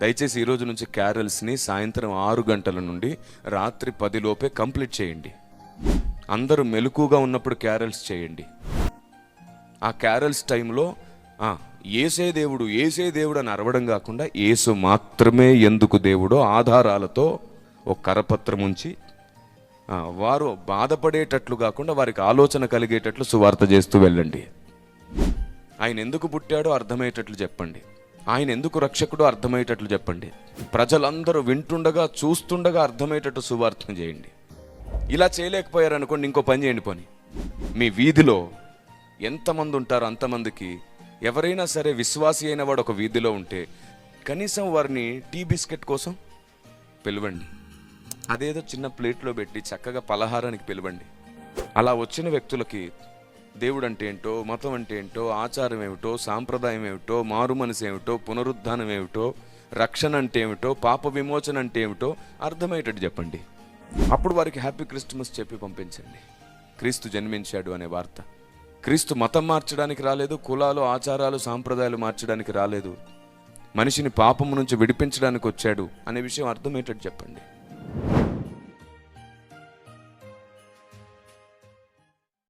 దయచేసి ఈరోజు నుంచి క్యారల్స్ని సాయంత్రం ఆరు గంటల నుండి రాత్రి పది లోపే కంప్లీట్ చేయండి. అందరూ మెలకుగా ఉన్నప్పుడు క్యారల్స్ చేయండి. ఆ క్యారల్స్ టైంలో ఏసే దేవుడు ఏసే దేవుడు అని అరవడం కాకుండా ఏసు మాత్రమే ఎందుకు దేవుడో ఆధారాలతో ఒక కరపత్రం ఉంచి వారు బాధపడేటట్లు కాకుండా వారికి ఆలోచన కలిగేటట్లు సువార్త చేస్తూ వెళ్ళండి. ఆయన ఎందుకు పుట్టాడో అర్థమయ్యేటట్లు చెప్పండి. ఆయన ఎందుకు రక్షకుడు అర్థమయ్యేటట్లు చెప్పండి. ప్రజలందరూ వింటుండగా చూస్తుండగా అర్థమయ్యేటట్టు సువార్థన చేయండి. ఇలా చేయలేకపోయారనుకోండి ఇంకో పని చేయండి పోని. మీ వీధిలో ఎంతమంది ఉంటారో అంతమందికి ఎవరైనా సరే విశ్వాసి అయిన వాడు ఒక వీధిలో ఉంటే కనీసం వారిని టీ బిస్కెట్ కోసం పిలవండి. అదేదో చిన్న ప్లేట్లో పెట్టి చక్కగా పలహారానికి పిలవండి. అలా వచ్చిన వ్యక్తులకి దేవుడు అంటే ఏంటో మతం అంటే ఏంటో ఆచారం ఏమిటో సాంప్రదాయం ఏమిటో మారు మనసు ఏమిటో పునరుద్ధానం ఏమిటో రక్షణ అంటే ఏమిటో పాప విమోచన అంటే ఏమిటో అర్థమయ్యేటట్టు చెప్పండి. అప్పుడు వారికి హ్యాపీ క్రిస్మస్ చెప్పి పంపించండి. క్రీస్తు జన్మించాడు అనే వార్త. క్రీస్తు మతం మార్చడానికి రాలేదు కులాలు ఆచారాలు సాంప్రదాయాలు మార్చడానికి రాలేదు. మనిషిని పాపము నుంచి విడిపించడానికి వచ్చాడు అనే విషయం అర్థమయ్యేటట్టు చెప్పండి.